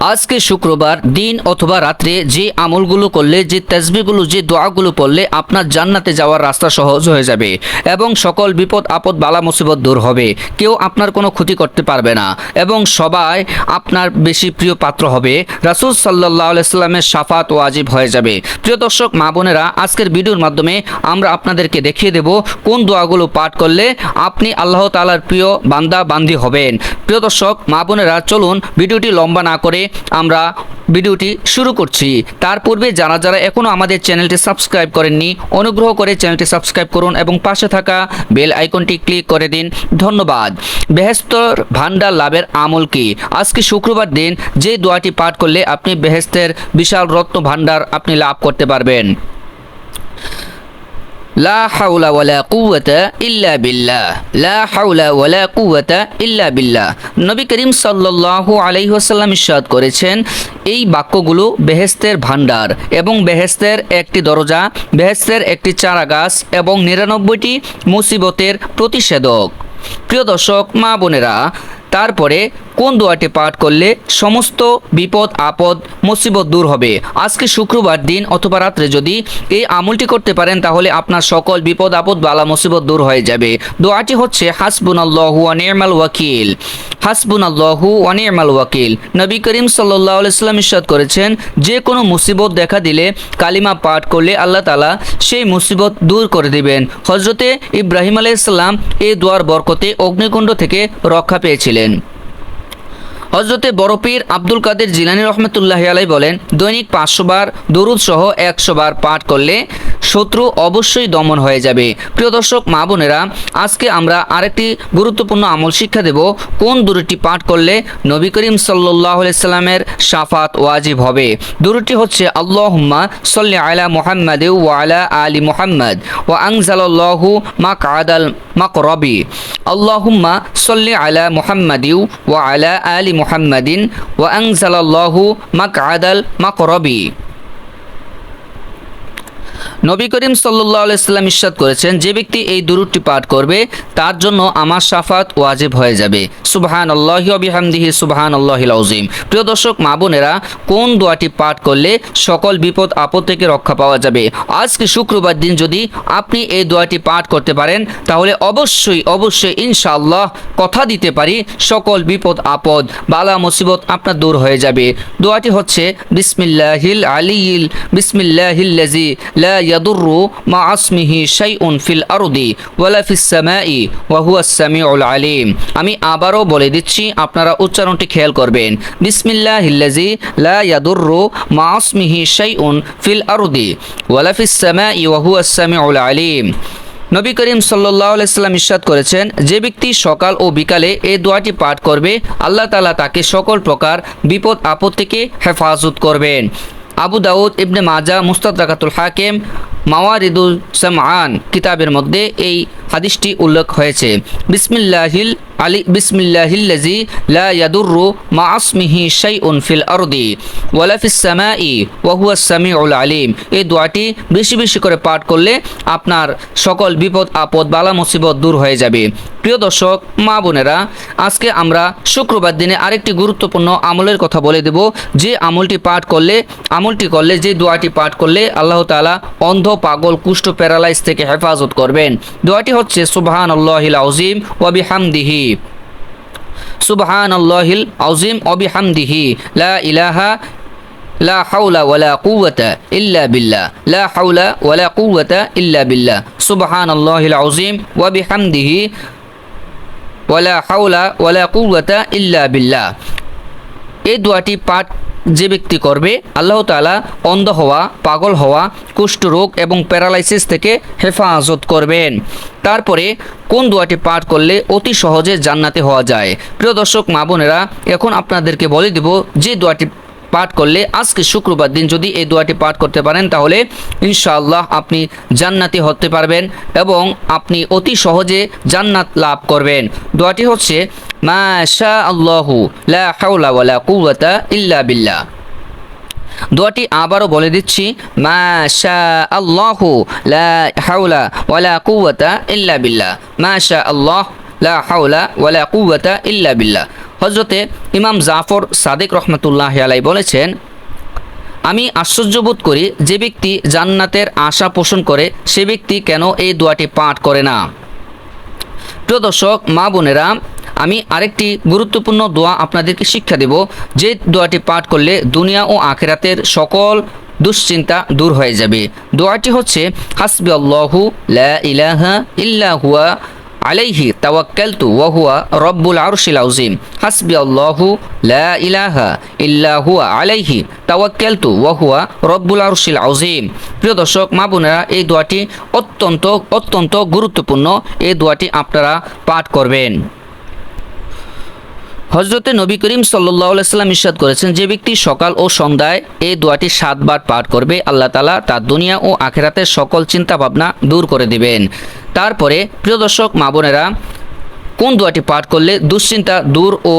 আজকে শুক্রবার, দিন অথবা রাত্রে যে আমলগুলো করলে, যে তসবিগুলো যে দোয়াগুলো পড়লে আপনার জান্নাতে যাওয়ার রাস্তা সহজ হয়ে যাবে এবং সকল বিপদ, আপদ, বালা, মুসিবত দূর হবে। কেউ আপনার কোনো ক্ষতি করতে পারবে না এবং সবাই আপনার বেশি প্রিয় পাত্র হবে। রাসুল সাল্লাহ আলাইস্লামের সাফাত ও আজিব হয়ে যাবে। প্রিয় দর্শক, মা বোনেরা, আজকের ভিডিওর মাধ্যমে আমরা আপনাদেরকে দেখিয়ে দেব কোন দোয়াগুলো পাঠ করলে আপনি আল্লাহ তালার প্রিয় বান্দা, বান্দি হবেন। প্রিয় দর্শক, মা বোনেরা, চলুন ভিডিওটি লম্বা না করে আমরা ভিডিওটি শুরু করছি। তার পূর্বে যারা যারা এখনও আমাদের চ্যানেলটি সাবস্ক্রাইব করেননি, অনুগ্রহ করে চ্যানেলটি সাবস্ক্রাইব করুন এবং পাশে থাকা বেল আইকনটি ক্লিক করে দিন। ধন্যবাদ। বেহেস্তর ভান্ডার লাভের আমল কি? আজকে শুক্রবার দিন যে দোয়াটি পাঠ করলে আপনি বেহেস্তের বিশাল রত্ন ভান্ডার আপনি লাভ করতে পারবেন। লা হাওলা ওয়ালা কুওয়াতা ইল্লা বিল্লাহ। লা হাওলা ওয়ালা কুওয়াতা ইল্লা বিল্লাহ। নবী করিম সাল্লাল্লাহু আলাইহি ওয়াসাল্লাম ইরশাদ করেছেন, এই বাক্যগুলো বেহেস্তের ভান্ডার এবং বেহেস্তের একটি দরজা বেহেস্তের একটি চারা গাছ এবং নিরানব্বইটি মুসিবতের প্রতিষেধক। প্রিয় দর্শক, মা বোনেরা, তারপরে কোন দোয়াটি পাঠ করলে সমস্ত বিপদ, আপদ, মুসিবত দূর হবে? আজকে শুক্রবার দিন অথবা রাত্রে যদি এই আমলটি করতে পারেন, তাহলে আপনার সকল বিপদ, আপদ, বালা, মুসিবত দূর হয়ে যাবে। দোয়াটি হচ্ছে হাসবুন আল্লাহু অনির্মাল ওয়াকিল। হাসবুন আল্লাহু অনির্মাল ওয়াকিল। নবী করিম সাল্লাহ আলাইসাল্লাম ইস্বাদ করেছেন, যে কোনো মুসিবত দেখা দিলে কালিমা পাঠ করলে আল্লাহ তালা সেই মুসিবত দূর করে দিবেন। হজরতে ইব্রাহিম আলাইসাল্লাম এই দোয়ার বরকতে অগ্নিকুণ্ড থেকে রক্ষা পেয়েছিলেন। হজরতে বড়পীর আব্দুল কাদের জিলানি রহমতুল্লাহ আলাই বলেন, দৈনিক পাঁচশো বার দরুদ সহ একশো বার পাঠ করলে শত্রু অবশ্যই দমন হয়ে যাবে। প্রিয় দর্শক, মা বোনেরা, আজকে আমরা আরেকটি গুরুত্বপূর্ণ আমল শিক্ষা দেব, কোন দূরটি পাঠ করলে নবী করিম সাল্লাহ সাল্লামের সাফাত ওয়াজিব হবে। দূরটি হচ্ছে, আল্লাহুম্মা সল্লি আলা মুহাম্মদ ওয়া আলা মুহাম্মদ ওয়া আনজালাল্লাহু মাক আদাল মাক রবি আল্লাহুম্মা সল্লি আলা মুহাম্মাদিউ ওয়া আলা আলি মুহাম্মাদিন ওয়া আনজালাল্লাহু মাক আদাল মাক রবি নবী করিম সাল্লাহ আলাইসাল্লাম ইস্বাদ করেছেন, যে ব্যক্তি এই দুরুদটি পাঠ করবে, তার জন্য আমার সাফাত ওয়াজিব হয়ে যাবে। সুবহান আল্লাহি অবিহামদিহি সুবহান আল্লাহিল আজিম প্রিয় দর্শক, মা বোনেরা, কোন দোয়াটি পাঠ করলে সকল বিপদ আপদ থেকে রক্ষা পাওয়া যাবে? আজকে শুক্রবার দিন যদি আপনি এই দোয়াটি পাঠ করতে পারেন, তাহলে অবশ্যই অবশ্যই ইনশাআল্লাহ কথা দিতে পারি, সকল বিপদ আপদ, বালা মুসিবত আপনার দূর হয়ে যাবে। দোয়াটি হচ্ছে, বিসমিল্লাহিল আলিল বিসমিল্লাহিল্লাজি লা ইয়াদুররু মা আসমিহি শাইউন ফিল আরদি ওয়ালা ফিস সামাই ওয়া হুয়াস সামিউল আলিম। আমি আবারও বলে দিচ্ছি, আপনারা উচ্চারণটি খেয়াল করবেন। বিসমিল্লাহিল্লাজি লা ইয়াদুররু মা আসমিহি শাইউন ফিল আরদি ওয়ালা ফিস সামাই ওয়া হুয়াস সামিউল আলিম। নবী করিম সাল্লাহ আলাইসাল্লাম ইস্বাদ করেছেন, যে ব্যক্তি সকাল ও বিকালে এই দোয়াটি পাঠ করবে, আল্লাহ তালা তাকে সকল প্রকার বিপদ আপদ থেকে হেফাজত করবেন। আবু দাউদ ইবনে মাজা মুস্তাদ রাকাতুল হাকিম মাওয়ারিদুল সামআন কিতাবের মধ্যে এই হাদিসটি উল্লেখ হয়েছে। বিসমিল্লাহিল আলী বিসমিল্লাহিল্লাজি লা ইয়াদুররু মা আসমিহি শাইউন ফিল আরদি ওয়ালা ফিস সামাই ওয়া হুয়াস সামিউল আলিম। এই দোয়াটি বেশি বেশি করে পাঠ করলে আপনার সকল বিপদ, আপদ, বালা, মুসিবত দূর হয়ে যাবে। প্রিয় দর্শক, মা বোনেরা, আজকে আমরা শুক্রবার দিনে আরেকটি গুরুত্বপূর্ণ আমলের কথা বলে দেব। যে আমলটি পাঠ করলে, আমলটি করলে, যে দোয়াটি পাঠ করলে আল্লাহ তাআলা অন্ধ পাগল কুষ্ঠ প্যারালাইজ থেকে হেফাজত করবেন। দোয়াটি হচ্ছে সুবহান আল্লাহিল আউজিম ওয়াবি হামদিহি সুবহান আল্লাহিল আউজিম ওয়াবি হামদিহি লা ইলাহা, লা হাওলা ওয়ালা কুওয়াতা ইল্লা বিল্লাহ। লা হাওলা ওয়ালা কুওয়াতা ইল্লা বিল্লাহ। সুবহান আল্লাহিল আউজিম ওয়াবি হামদিহি ওয়ালা হাওলা ওয়ালা কুওয়াতা ইল্লা বিল্লাহ। এই দোয়াটি পাঠ যে ব্যক্তি করবে, আল্লাহ তালা অন্ধ হওয়া, পাগল হওয়া কুষ্ঠরোগ এবং প্যারালাইসিস থেকে হেফাজত করবেন। তারপরে কোন দোয়াটি পাঠ করলে অতি সহজে জান্নাতে হওয়া যায়? প্রিয় দর্শক, মা বোনেরা, এখন আপনাদেরকে বলে দেব যে দোয়াটি পাঠ করলে আজকে শুক্রবার দিন যদি এই দোয়াটি পাঠ করতে পারেন, তাহলে ইনশাআল্লাহ আপনি জান্নাতি হতে পারবেন এবং আপনি অতি সহজে জান্নাত লাভ করবেন। দোয়াটি হচ্ছে লা হাওলা ইল্লা দোয়াটি আবারও বলে দিচ্ছি আল্লাহু লা হাওলা ওয়ালা ইল্লা আল্লাহ লা হাওলা ওয়ালা ইল্লা হজরতে ইমাম জাফর সাদেক রহমতুল্লাহ আলাই বলেছেন, আমি আশ্চর্যবোধ করি যে ব্যক্তি জান্নাতের আশা পোষণ করে, সে ব্যক্তি কেন এই দোয়াটি পাঠ করে না? প্রিয় দর্শক, মা বোনেরা আমি আরেকটি গুরুত্বপূর্ণ দোয়া আপনাদেরকে শিক্ষা দেব। যে দোয়াটি পাঠ করলে দুনিয়া ও আখেরাতের সকল দুশ্চিন্তা দূর হয়ে যাবে। দোয়াটি হচ্ছে হাসবি আল্লাহু লা ইলাহা ইল্লা হুয়া আলাইহি তাওয়াক্কালতু ওয়া হুয়া রব্বুল আরশিল আযীম। হাসবি আল্লাহু লা ইলাহা ইল্লা হুয়া আলাইহি তাওয়াক্কালতু ওয়া হুয়া রব্বুল আরশিল আযীম। প্রিয় দর্শক, মা বোনেরা, এই দোয়াটি অত্যন্ত অত্যন্ত গুরুত্বপূর্ণ। এই দোয়াটি আপনারা পাঠ করবেন। হজরতে নবী করিম সাল্লাম ইস্বাদ করেছেন, যে ব্যক্তি সকাল ও সন্ধ্যায় এই দোয়াটি সাতবার পাঠ করবে, আল্লাহ তালা তার দুনিয়া ও আখেরাতের সকল চিন্তা ভাবনা দূর করে দিবেন। তারপরে প্রিয় দর্শক, মা বোনেরা, কোন দোয়াটি পাঠ করলে দুশ্চিন্তা দূর ও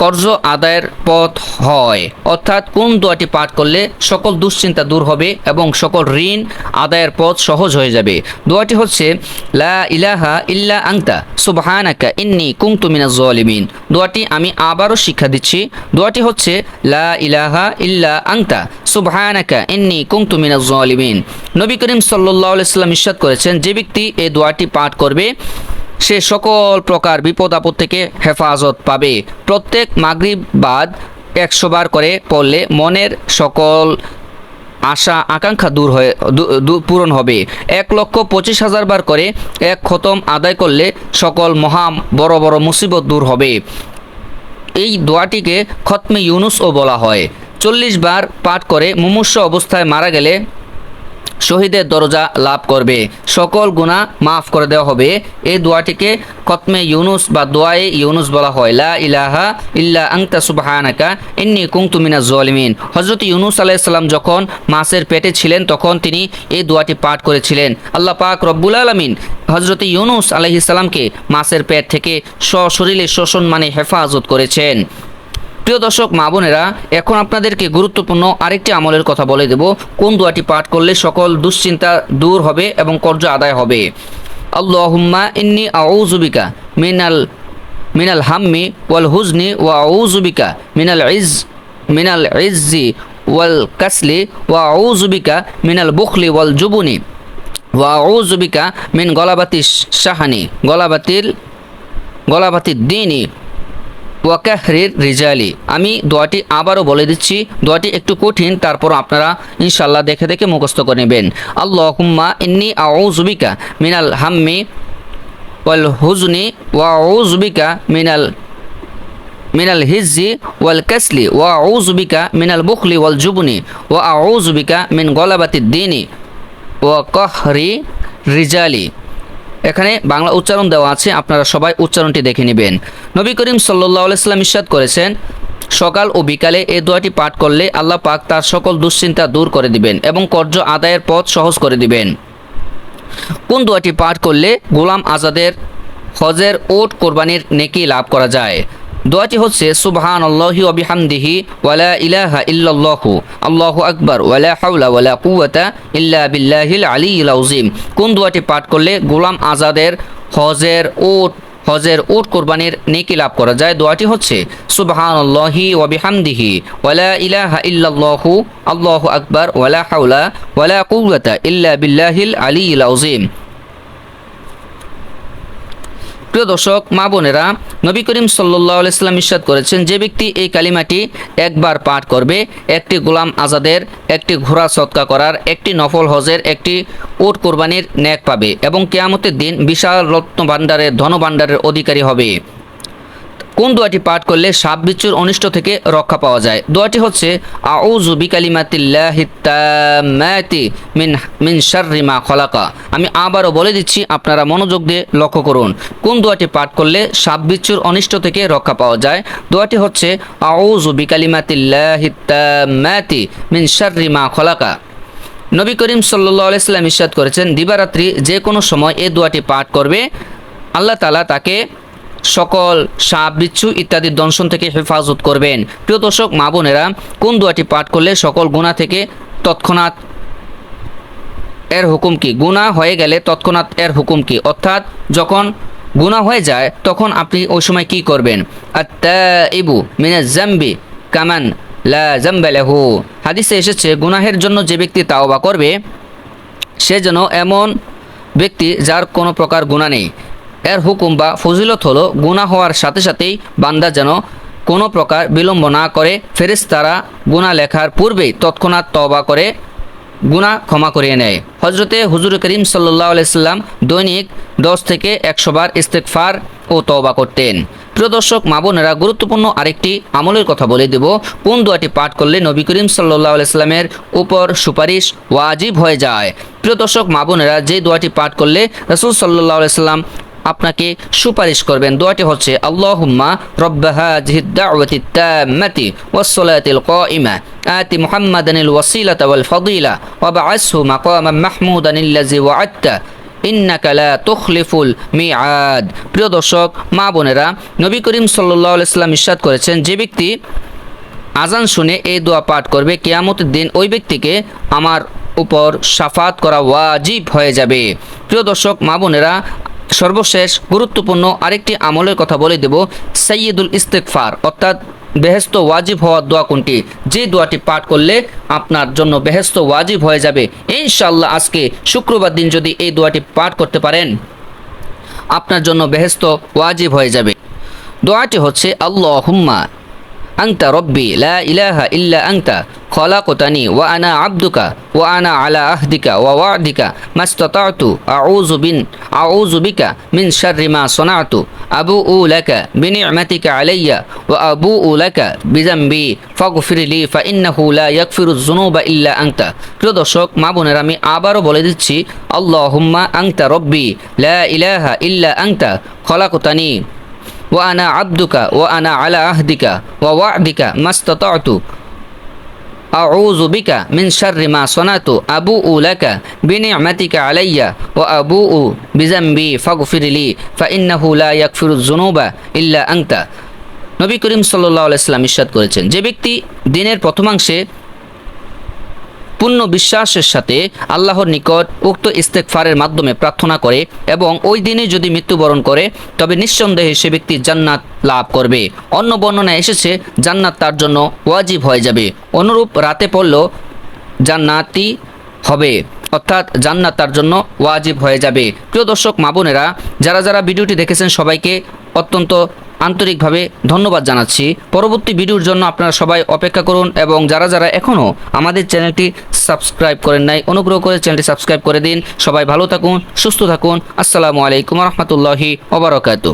কর্জ আদায়ের পথ হয়। অর্থাৎ কোন দোয়াটি পাঠ করলে সকল দুশ্চিন্তা দূর হবে এবং সকল ঋণ আদায়ের পথ সহজ হয়ে যাবে? দোয়াটি হচ্ছে, লা ইলাহা ইল্লা আংতা সুবহানাকা ইন্নি কুনতু মিনাজ জালিমিন। দোয়াটি আমি আবারও শিক্ষা দিচ্ছি। দোয়াটি হচ্ছে, লা ইলাহা ইল্লা আংতা সুবহানাকা ইন্নি কুনতু মিনাজ জালিমিন। নবী করিম সাল্লাল্লাহু আলাইহি সাল্লাম ইরশাদ করেছেন, যে ব্যক্তি এই দোয়াটি পাঠ করবে সে সকল প্রকার বিপদ আপদ থেকে হেফাজত পাবে। প্রত্যেক মাগরিব বাদ একশো বার করে পড়লে মনের সকল আশা, আকাঙ্ক্ষা দূর হয়ে পূরণ হবে। এক লক্ষ পঁচিশ হাজার বার করে এক খতম আদায় করলে সকল মহা বড় বড় মুসিবত দূর হবে। এই দোয়াটিকে খতমে ইউনুসও বলা হয়। চল্লিশ বার পাঠ করে মুমূর্ষ অবস্থায় মারা গেলে শহীদের দরজা লাভ করবে। সকল গুণা মাফ করে দেওয়া হবে। এই দোয়াটিকে কতমে ইউনুস বা দোয়ায়ে ইউনুস বলা হয়। লা ইলাহা ইল্লা আংতা সুবহানাকা ইন্নি কুনতু মিনাজ জালিমিন। হযরত ইউনুস আলাইহিস সালাম যখন মাছের পেটে ছিলেন, তখন তিনি এই দোয়াটি পাঠ করেছিলেন। আল্লাহ পাক রব্বুল আলামিন হযরত ইউনুস আলাইহিস সালামকে মাছের পেট থেকে সশরীরে শোষণ মানে হেফাজত করেছেন। প্রিয় দর্শক, মা বোনেরা, এখন আপনাদেরকে গুরুত্বপূর্ণ আরেকটি আমলের কথা বলে দেব। কোন দোয়াটি পাঠ করলে সকল দুশ্চিন্তা দূর হবে এবং কর্য আদায় হবে? আল্লাহুম্মা ইন্নি আউজুবিকা মিনাল মিনাল হাম্মি ওয়াল হুজনি ওয়া আউজুবিকা মিনাল ইজ, মিনাল ইজ্জি ওয়াল কাসলি ওয়া আউজুবিকা মিনাল বুখলি ওয়াল জুবুনি ওয়া আউজুবিকা মিন গলাবাতি শাহানি, গলাবাতিল, গলাবাতির দিনই ওয়াকাহরির রিজালি। আমি দোয়াটি আবারও বলে দিচ্ছি, দোয়াটি একটু কঠিন তারপর আপনারা ইনশাল্লাহ দেখে দেখে মুখস্থ করে নেবেন। আল্লাহ হুম্মা ইন্নি আউজুবিকা মিনাল হাম্মি ওয়াল হুজনি ওয়া আউজুবিকা মিনাল মিনাল হিজি ওয়াল কাসলি ওয়া আউজুবিকা মিনাল বুখলি ওয়াল জুবনি ওয়া আউজুবিকা মিন গলাবাতি দিনী ওয়া কহরি রিজালি। এখানে বাংলা উচ্চারণ দেওয়া আছে, আপনারা সবাই উচ্চারণটি দেখে নেবেন। নবী করিম সাল্লাহ আলাইস্লাম ইস্বাদ করেছেন, সকাল ও বিকালে এ দোয়াটি পাঠ করলে আল্লাহ পাক তার সকল দুশ্চিন্তা দূর করে দিবেন এবং কর্য আদায়ের পথ সহজ করে দিবেন। কোন দোয়াটি পাঠ করলে গোলাম আজাদের হজের ওট কোরবানির নেকি লাভ করা যায়? দোয়াটি হচ্ছে সুবহান আল্লাহি অবিহামদিহি ওয়ালা ইলাহা ইল্লাল্লাহু, আল্লাহু আকবার ওয়ালা হাওলা ওয়ালা কুওয়াতা ইল্লা বিল্লাহিল আলিয়্যিল আযীম। কোন দোয়াটি পাঠ করলে গোলাম আজাদের হজের ওট, হজের উট কোরবানির নেকি লাভ করা যায়? দোয়াটি হচ্ছে সুবহান আল্লাহি ওয়াবিহামদিহি ওয়ালা ইলাহা ইল্লাল্লাহু, আল্লাহু আকবার ওয়ালা হাওলা ওয়ালা কুওয়াতা ইল্লা বিল্লাহিল আলিয়্যিল আযীম। প্রিয় দর্শক, মা বোনেরা, নবী করিম সাল্লাহ আলাইসাল্লাম ইস্বাদ করেছেন, যে ব্যক্তি এই কালিমাটি একবার পাঠ করবে, একটি গোলাম আজাদের, একটি ঘোড়া সৎকা করার, একটি নফল হজের, একটি ওট কোরবানির ন্যাক পাবে এবং কেয়ামতের দিন বিশাল রত্ন ভাণ্ডারের ধন ভাণ্ডারের অধিকারী হবে। কোন দোয়াটি পাঠ করলে সাপ বিচ্ছুর অনিষ্ট থেকে রক্ষা পাওয়া যায়? দোয়াটি হচ্ছে, আউযু বিকালিমাতিল্লাহি তাম্মাতি মিন মিন শাররি মা খলাকা। আমি আবারও বলে দিচ্ছি, আপনারা মনোযোগ দিয়ে লক্ষ্য করুন। কোন দোয়াটি পাঠ করলে সাপ বিচ্ছুর অনিষ্ট থেকে রক্ষা পাওয়া যায়? দোয়াটি হচ্ছে, আউযু বিকালিমাতিল্লাহি তাম্মাতি মিন শাররি মা খলাকা। নবী করিম সাল্লাহ আলাইসাল্লাম ইস্বাদ করেছেন, দিবারাত্রি যে কোনো সময় এই দোয়াটি পাঠ করবে, আল্লাহ তালা তাকে সকল সাপ, বিচ্ছু ইত্যাদি দংশন থেকে হেফাজত করবেন। প্রিয় দর্শক, মা বোনেরা, কোন দোয়াটি পাঠ করলে সকল গুণা থেকে তৎক্ষণাৎ এর হুকুম কি? গুণা হয়ে গেলে তৎক্ষণাৎ এর হুকুম কি? অর্থাৎ যখন গুনাহ হয়ে যায়, তখন আপনি ওই সময় কি করবেন? ইবু মিনা জাম্বি কামান লা হাদিসে এসেছে, গুনাহের জন্য যে ব্যক্তি তাওবা করবে, সে যেন এমন ব্যক্তি যার কোনো প্রকার গুণা নেই। এর হুকুম বা ফজিলত হলো গুণা হওয়ার সাথে সাথেই বান্দা যেন কোনো প্রকার বিলম্ব না করে ফেরেশতারা গুণা লেখার পূর্বেই তৎক্ষণাৎ তওবা করে গুণা ক্ষমা করিয়ে নেয়। হজরতে হুজুর করিম সাল্লাহ আলাইসাল্লাম দৈনিক দশ থেকে একশো বার ইস্তেকফার ও তওবা করতেন। প্রিয় দর্শক, মা বোনেরা, গুরুত্বপূর্ণ আরেকটি আমলের কথা বলে দেব। কোন দোয়াটি পাঠ করলে নবী করিম সাল্লাহ আলাইস্লামের উপর সুপারিশ ওয়াজিব হয়ে যায়? প্রিয় দর্শক, মা বোনেরা যে দোয়াটি পাঠ করলে রসুল সাল্লাহ আলাইস্লাম আপনাকে সুপারিশ করবেন। দোয়াটি হচ্ছে, আল্লাহুম্মা তুখলিফুল প্রিয় দর্শক, মা বোনেরা, নবী করিম সাল্লাম ইরশাদ করেছেন, যে ব্যক্তি আজান শুনে এই দোয়া পাঠ করবে, কিয়ামতের দিন ওই ব্যক্তিকে আমার উপর সাফাত করা ওয়াজিব হয়ে যাবে। প্রিয় দর্শক, মা বোনেরা সর্বশেষ গুরুত্বপূর্ণ আরেকটি আমলের কথা বলে দেব সৈয়দুল ইস্তেকফার অর্থাৎ বেহেস্ত ওয়াজিব হওয়ার দোয়া কোনটি? যে দোয়াটি পাঠ করলে আপনার জন্য বেহেস্ত ওয়াজিব হয়ে যাবে। ইনশাল্লাহ আজকে শুক্রবার দিন যদি এই দোয়াটি পাঠ করতে পারেন, আপনার জন্য বেহেস্ত ওয়াজিব হয়ে যাবে। দোয়াটি হচ্ছে আল্লাহ হুম্মা আংতা রব্বি লা ইলাহা ইল্লা আংতা خلقتني وأنا عبدك وأنا على عهدك ووعدك ما استطعت أعوذ بن أعوذ بك من شر ما صنعت أبوء لك بنعمتك علي وأبوء لك بذنبي فاغفر لي فإنه لا يغفر الذنوب إلا أنت প্রিয় দর্শক মা বোনেরা আমি আবারও বলে দিচ্ছি আল্লাহুম্মা আংতা রব্বি লা ইলাহা ইল্লা আংতা খলাকুতানি وأنا عبدك وأنا على عهدك ووعدك ما استطعت أعوذ بك من شر ما صنعت أبوء لك بنعمتك علي وأبوء بذنبي فاغفر لي فإنه لا يغفر الذنوب إلا أنت নবী করিম সাল্লাহ আলাইসাল্লাম ইস্বাদ করেছেন যে ব্যক্তি দিনের প্রথমাংশে পূর্ণ বিশ্বাসের সাথে আল্লাহর নিকট উক্ত ইস্তেকফারের মাধ্যমে প্রার্থনা করে এবং ওই দিনে যদি মৃত্যুবরণ করে, তবে নিঃসন্দেহে সে ব্যক্তি জান্নাত লাভ করবে। অন্য বর্ণনায় এসেছে, জান্নাত তার জন্য ওয়াজিব হয়ে যাবে। অনুরূপ রাতে পড়লেও জান্নাতি হবে, অর্থাৎ জান্নাত তার জন্য ওয়াজিব হয়ে যাবে। প্রিয় দর্শক, মা বোনেরা, যারা যারা ভিডিওটি দেখেছেন সবাইকে অত্যন্ত আন্তরিকভাবে ধন্যবাদ জানাচ্ছি। পরবর্তী ভিডিওর জন্য আপনারা সবাই অপেক্ষা করুন এবং যারা যারা এখনও আমাদের চ্যানেলটি সাবস্ক্রাইব করেন নাই, অনুগ্রহ করে চ্যানেলটি সাবস্ক্রাইব করে দিন। সবাই ভালো থাকুন, সুস্থ থাকুন। আসসালামু আলাইকুম রহমতুল্লাহি ওবরাকাতু